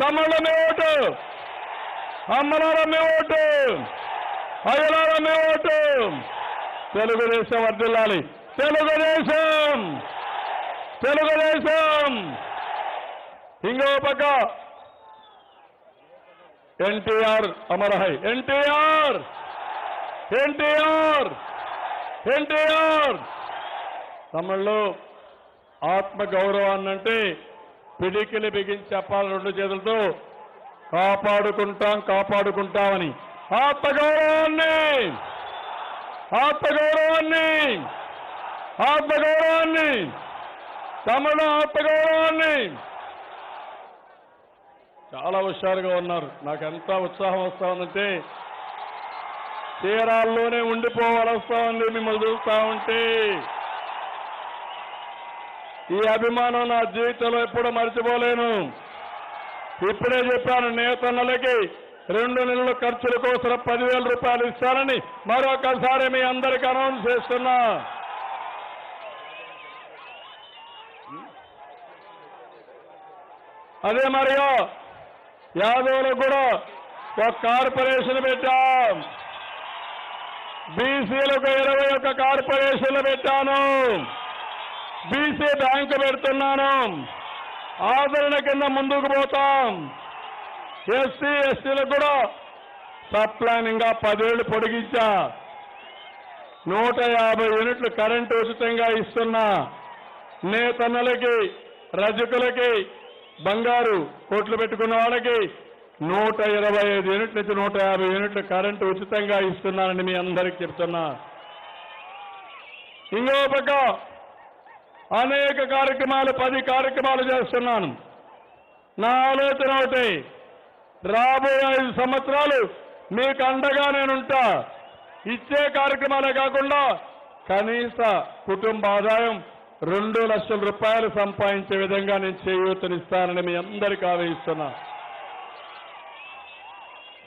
తమ్ముళ్ళ ఓటు. అమ్మలార ఓటు. అయ్యలార ఓటు. తెలుగుదేశం వర్దిల్లాలి తెలుగుదేశం. తెలుగుదేశం. ఇంకో పక్క. ఎన్టీఆర్ అమరహై. ఎన్టీఆర్. ఎన్టీఆర్. ఎన్టీఆర్. తమిళ్ళో ఆత్మ గౌరవాన్ని అంటే పిడికిలి బిగించి చెప్పాలి రెండు చేతులతో. కాపాడుకుంటాం కాపాడుకుంటామని. ఆత్మగౌరవాన్ని! ఆత్మగౌరవాన్ని! ఆత్మగౌరవాన్ని! తమిళ ఆత్మగౌరవాన్ని! చాలా హుషారుగా ఉన్నారు. నాకు ఎంత ఉత్సాహం వస్తా ఉందంటే తీరాల్లోనే ఉండిపోవాలి వస్తా ఉంది మిమ్మల్ని చూస్తా ఉంటే. ఈ అభిమానం నా జీవితంలో ఎప్పుడూ మర్చిపోలేను. ఇప్పుడే చెప్పాను నేతన్నలకి రెండు నెలల ఖర్చుల కోసం పదివేల రూపాయలు ఇస్తానని మరొకసారి మీ అందరికి అనౌన్స్ చేస్తున్నా. అదే మరియు యాదవులకు కూడా ఒక కార్పొరేషన్ పెట్టాం. బీసీలకు ఇరవై ఒక్క కార్పొరేషన్లు పెట్టాను. బీసీ బ్యాంకు పెడుతున్నాను. ఆదరణ కింద ముందుకు పోతాం. ఎస్సీ ఎస్టీలకు కూడా సప్లానింగ్గా పదేళ్ళు పొడిగించా. నూట యాభై యూనిట్లు కరెంటు ఉచితంగా ఇస్తున్నా. నేతన్నలకి రజకులకి బంగారు కోట్లు పెట్టుకున్న వాళ్ళకి నూట ఇరవై ఐదు యూనిట్ల నుంచి నూట యాభై యూనిట్లు కరెంటు ఉచితంగా ఇస్తున్నానని మీ అందరికి చెప్తున్నా. ఇంకో పక్క అనేక కార్యక్రమాలు పది కార్యక్రమాలు చేస్తున్నాను. నా ఆలోచన ఒకటి రాబోయే ఐదు సంవత్సరాలు మీకు అండగా నేనుంటా. ఇచ్చే కార్యక్రమాలే కాకుండా కనీస కుటుంబ ఆదాయం రెండు లక్షల రూపాయలు సంపాదించే విధంగా నేను చేయూతనిస్తానని మీ అందరికీ ఆవేశిస్తున్నా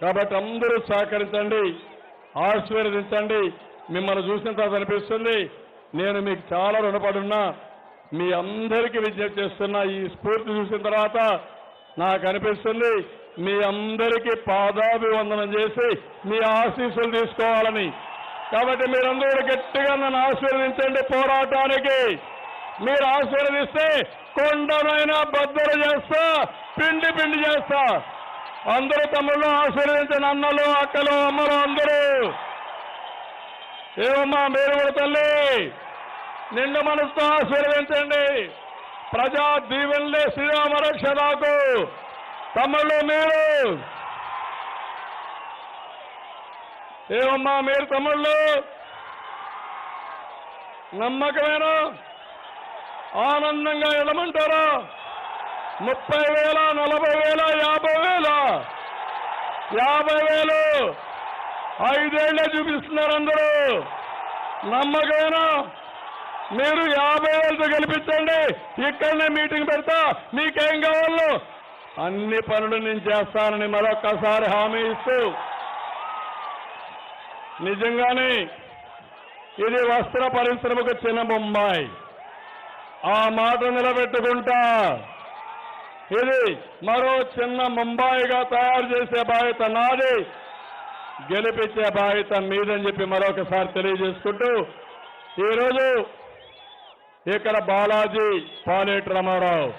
కాబట్టి అందరూ సహకరించండి ఆశీర్వదించండి. మిమ్మల్ని చూసిన తర్వాత అనిపిస్తుంది నేను మీకు చాలా రుణపడున్నా మీ అందరికీ విజ్ఞప్తి చేస్తున్నా ఈ స్ఫూర్తి చూసిన తర్వాత నాకు అనిపిస్తుంది మీ అందరికీ పాదాభివందనం చేసి మీ ఆశీస్సులు తీసుకోవాలని. కాబట్టి మీరందరూ గట్టిగా నన్ను ఆశీర్వదించండి పోరాటానికి. మీరు ఆశీర్వదిస్తే కొండనైనా బద్దలు చేస్తా పిండి పిండి చేస్తా. అందరూ తమ్ముళ్ళు ఆశీర్వదించండి అన్నలు అక్కలు అమ్మలు అందరూ. ఏమమ్మా మీరు కూడా తల్లి. నిండు మనసుతో ఆశీర్వించండి ప్రజా దీవెనలే శ్రీరామ రక్ష నాకు తమ్ముళ్ళు మీరు. ఏమమ్మా మీరు తమ్ముళ్ళు? నమ్మకమేనా? ఆనందంగా వెళ్ళమంటారా ముప్పై వేల నలభై వేల యాభై వేల. యాభై వేలు. ఐదేళ్ళే చూపిస్తున్నారు అందరూ. నమ్మకమేనా? మీరు యాభై వేలతో గెలిపించండి. ఇక్కడనే మీటింగ్ పెడతా. మీకేం కావాలో? అన్ని పనులు నేను చేస్తానని మరొక్కసారి హామీ ఇస్తూ. నిజంగానే ఇది వస్త్ర పరిశ్రమకు చిన్న బొమ్మాయి. ఆ మాట నిలబెట్టుకుంటా. ఇది మరో చిన్న ముంబాయిగా తయారు చేసే బాధ్యత నాది. గెలిపించే బాధ్యత మీదని చెప్పి మరొకసారి తెలియజేసుకుంటూ ఈరోజు ఇక్కడ బాలాజీ పాలేటి రామారావు.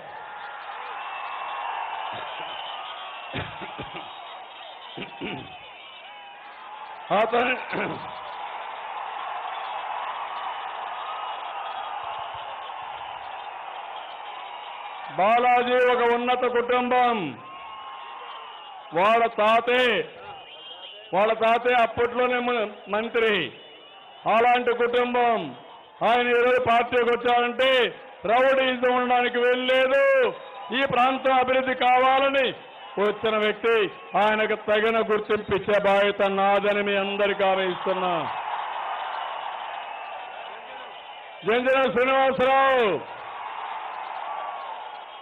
అతని బాలాజీ ఒక ఉన్నత కుటుంబం. వాళ్ళ తాతే వాళ్ళ తాతే అప్పట్లోనే మంత్రి. అలాంటి కుటుంబం. ఆయన ఈరోజు పార్టీకి వచ్చారంటే రౌడీజం ఉండడానికి వెళ్ళలేదు ఈ ప్రాంతం అభివృద్ధి కావాలని వచ్చిన వ్యక్తి ఆయనకు తగిన గుర్తింపు ఇచ్చే బాధ్యత నాదని మీ అందరికీ ఆమెయిస్తున్నా జంజన శ్రీనివాసరావు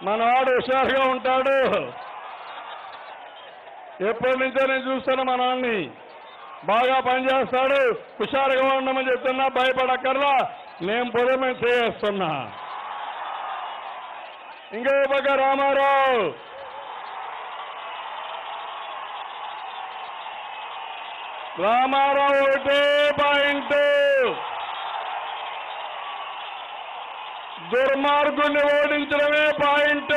మనవాడు హుషారుగా ఉంటాడు. ఎప్పటి నుంచో నేను చూస్తాను మా నాన్ని బాగా పనిచేస్తాడు. హుషారుగా ఉండమని చెప్తున్నా భయపడక్కర్లా. నేను పొదమే చేస్తున్నా. ఇంకే పక్క రామారావు. రామారావు ఒకటే పాయింట్. దుర్మార్గుల్ని ఓడించడమే పాయింట్.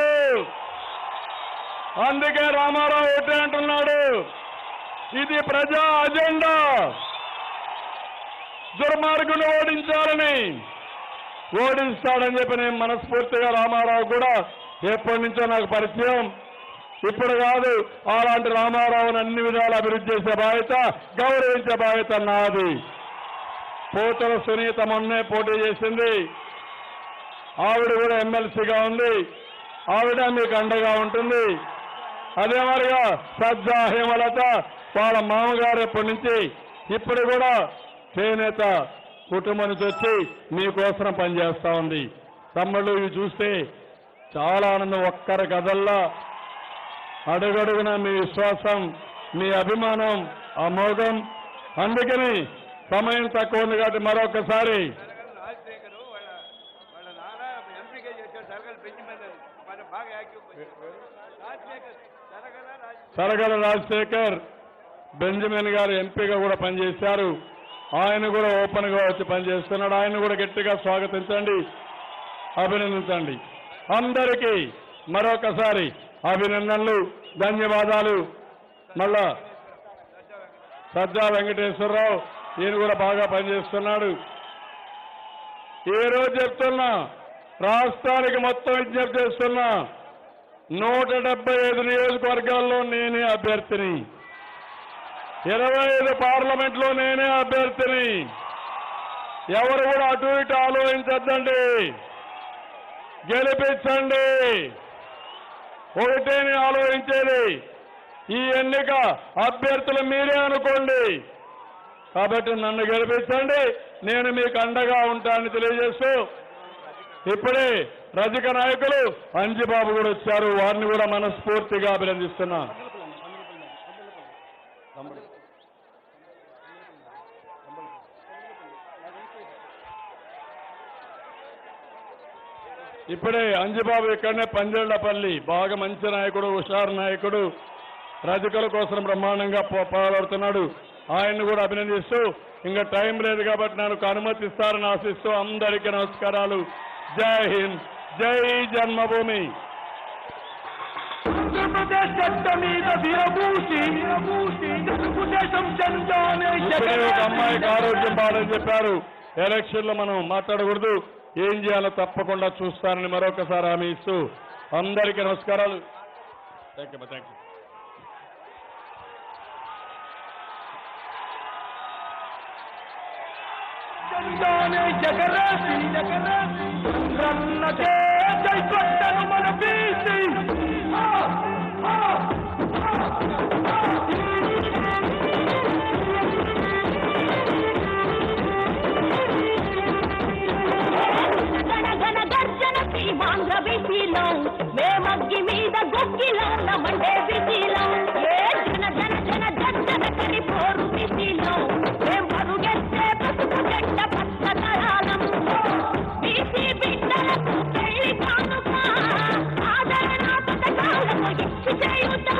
అందుకే రామారావు ఒకటే అంటున్నాడు. ఇది ప్రజా అజెండా. దుర్మార్గులు ఓడించాలని ఓడిస్తాడని చెప్పి నేను మనస్ఫూర్తిగా రామారావు కూడా ఎప్పటి నుంచో నాకు పరిచయం. ఇప్పుడు కాదు అలాంటి రామారావుని అన్ని విధాలు అభివృద్ధి చేసే బాధ్యత గౌరవించే బాధ్యత నాది. పోతల సునీత మొన్నే పోటీ చేసింది. ఆవిడ కూడా ఎమ్మెల్సీగా ఉంది. ఆవిడ మీకు అండగా ఉంటుంది. అదే మరిగా సజ్జా హేమలత వాళ్ళ మామగారు ఎప్పటి నుంచి ఇప్పుడు కూడా చేనేత కుటుంబం నుంచి వచ్చి మీకోసం పనిచేస్తా ఉంది. తమ్ముళ్ళు ఇవి చూస్తే చాలా ఆనందం. ఒక్కరి కథల్లా అడుగడుగున మీ విశ్వాసం మీ అభిమానం అమోఘం అందుకని సమయం తక్కువ ఉంది కాబట్టి మరొకసారి సరగల రాజశేఖర్ బెంజమిన్ గారు ఎంపీగా కూడా పనిచేశారు. ఆయన కూడా ఓపెన్గా వచ్చి పనిచేస్తున్నాడు. ఆయన కూడా గట్టిగా స్వాగతించండి. అభినందించండి. అందరికీ మరొకసారి అభినందనలు ధన్యవాదాలు. మళ్ళా సజ్జా వెంకటేశ్వరరావు ఈయన కూడా బాగా పనిచేస్తున్నాడు. ఏ రోజు చెప్తున్నా రాష్ట్రానికి మొత్తం విజ్ఞప్తి చేస్తున్నా నూట డెబ్బై ఐదు నియోజకవర్గాల్లో నేనే అభ్యర్థిని. ఇరవై ఐదు పార్లమెంట్లో నేనే అభ్యర్థిని. ఎవరు కూడా అటు ఇటు ఆలోచించద్దండి. గెలిపించండి. ఒకటే ఆలోచించేది. ఈ ఎన్నిక అభ్యర్థులు మీరే అనుకోండి. కాబట్టి నన్ను గెలిపించండి. నేను మీకు అండగా ఉంటానని తెలియజేస్తూ ఇప్పుడే రజక నాయకులు అంజిబాబు కూడా వచ్చారు. వారిని కూడా మనస్ఫూర్తిగా అభినందిస్తున్నా. ఇప్పుడే అంజిబాబు ఇక్కడనే పంజేళ్ళపల్లి. బాగా మంచి నాయకుడు హుషారు నాయకుడు. రజకుల కోసం బ్రహ్మాండంగా పోరాడుతున్నాడు. ఆయన్ని కూడా అభినందిస్తూ ఇంకా టైం లేదు కాబట్టి నాకు అనుమతిస్తారని ఆశిస్తూ అందరికీ నమస్కారాలు. జై హింద్ జై జన్మభూమి. ఒక అమ్మాయికి ఆరోగ్యం బాగాలని చెప్పారు. ఎలక్షన్లో మనం మాట్లాడకూడదు. ఏం చేయాలో తప్పకుండా చూస్తానని మరొకసారి హామీ ఇస్తూ అందరికీ నమస్కారాలు. థ్యాంక్ యూ థ్యాంక్ యూ జెండానే ఎగరేసి రన్నదే జై కొట్టను మన బీసీ. గర్జన శ్రీమాంధ్ర విధిలో మేమగ్గి మీద గుక్కిలో మండే విధిలో ఏ జన జన జన జన కని పోరు విధిలో మేం పరుగెత్తే పసుపు జెండ పచ్చ తరాలం బీసీ బిడ్డలకు పెళ్ళి కానుక ఆదరణ పథకాలకు ఇచ్చి చేయుతా.